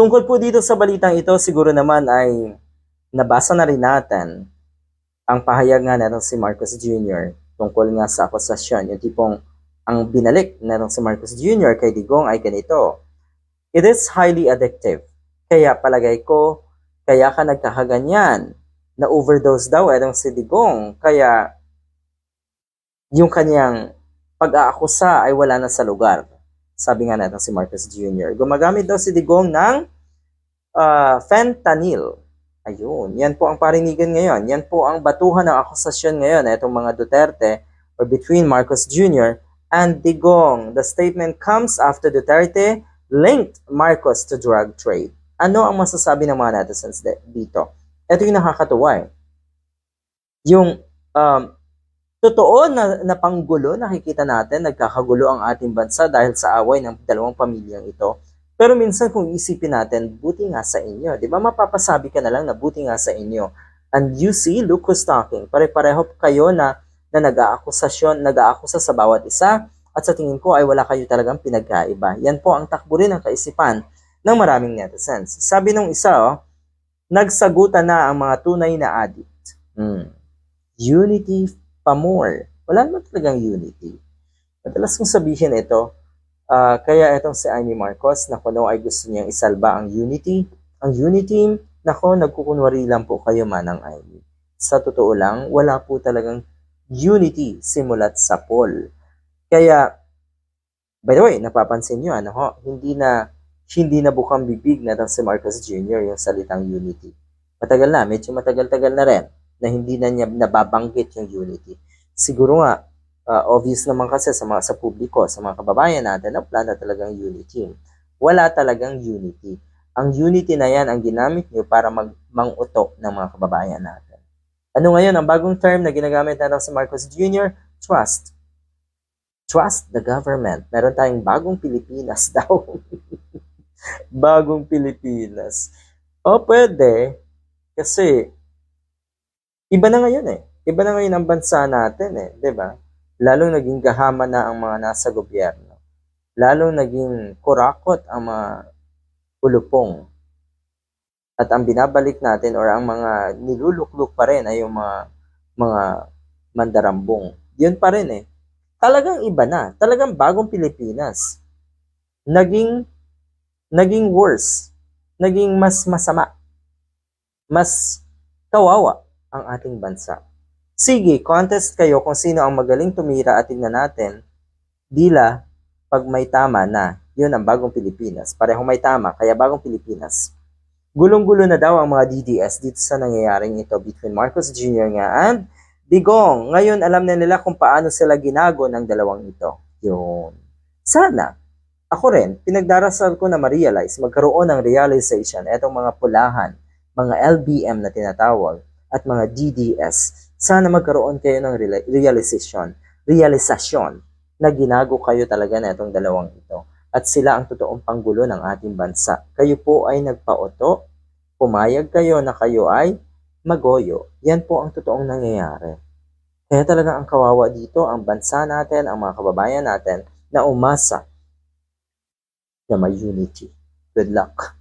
Tungkol po dito sa balitang ito, siguro naman ay nabasa na rin natin ang pahayag nga netong si Marcos Jr. tungkol nga sa akusasyon. Yung tipong ang binalik netong si Marcos Jr. kay Digong ay ganito. It is highly addictive. Kaya palagay ko, kaya ka nagkakaganyan. Na overdose daw etong si Digong. Kaya yung kanyang pag-aakusa ay wala na sa lugar. Sabi nga natin si Marcos Jr. Gumagamit daw si Digong ng ah, fentanyl. Ayun, yan po ang parinigan ngayon. Yan po ang batuhan ng akusasyon ngayon na itong mga Duterte or between Marcos Jr. and Digong. The statement comes after Duterte linked Marcos to drug trade. Ano ang masasabi ng mga netizens dito? Ito yung nakakatuwa eh. Yung um, totoo na, na panggulo, nakikita natin, nagkakagulo ang ating bansa dahil sa away ng dalawang pamilyang ito. Pero minsan kung isipin natin, buti nga sa inyo. Di ba mapapasabi ka na lang na buti nga sa inyo. And you see, look who's talking. Pare-pareho kayo na, na nag-aakusasyon, nag-aakusa sa bawat isa. At sa tingin ko ay wala kayo talagang pinagkaiba. Yan po ang takbo rin ng kaisipan ng maraming netizens. Sabi nung isa, oh, nagsagutan na ang mga tunay na addict. Hmm. Unity pa more. Wala naman talagang unity. Madalas kong sabihin ito, ah, kaya itong si Amy Marcos, na kuno ay gusto niyang isalba ang unity. Ang unity, nako, nagkukunwari lang po kayo manang Amy. Sa totoo lang, wala po talagang unity simulat sa poll. Kaya, by the way, napapansin niyo, ano ho, hindi na hindi na bukang bibig na si Marcos Jr. yung salitang unity. Matagal na, medyo matagal-tagal na rin na hindi na niya nababanggit yung unity. Siguro nga, uh, obvious naman kasi sa mga sa publiko, sa mga kababayan natin, na wala na talagang unity. Wala talagang unity. Ang unity na yan ang ginamit niyo para mag manguto ng mga kababayan natin. Ano ngayon ang bagong term na ginagamit natin sa Marcos Jr.? Trust. Trust the government. Meron tayong bagong Pilipinas daw. bagong Pilipinas. O pwede, kasi iba na ngayon eh. Iba na ngayon ang bansa natin eh, 'di ba? Lalong naging gahama na ang mga nasa gobyerno. Lalong naging kurakot ang mga ulupong. At ang binabalik natin or ang mga nilulukluk pa rin ay yung mga mga mandarambong. Yun pa rin eh. Talagang iba na. Talagang bagong Pilipinas. Naging naging worse. Naging mas masama. Mas kawawa ang ating bansa. Sige, contest kayo kung sino ang magaling tumira at tingnan natin. Dila, pag may tama na, yun ang bagong Pilipinas. Parehong may tama, kaya bagong Pilipinas. Gulong-gulo na daw ang mga DDS dito sa nangyayaring ito between Marcos Jr. nga and Digong. Ngayon, alam na nila kung paano sila ginago ng dalawang ito. Yun. Sana, ako rin, pinagdarasal ko na ma-realize, magkaroon ng realization, etong mga pulahan, mga LBM na tinatawag, at mga DDS, sana magkaroon kayo ng realization, realisasyon na ginago kayo talaga na itong dalawang ito. At sila ang totoong panggulo ng ating bansa. Kayo po ay nagpaoto, pumayag kayo na kayo ay magoyo. Yan po ang totoong nangyayari. Kaya talaga ang kawawa dito, ang bansa natin, ang mga kababayan natin, na umasa na may unity. Good luck.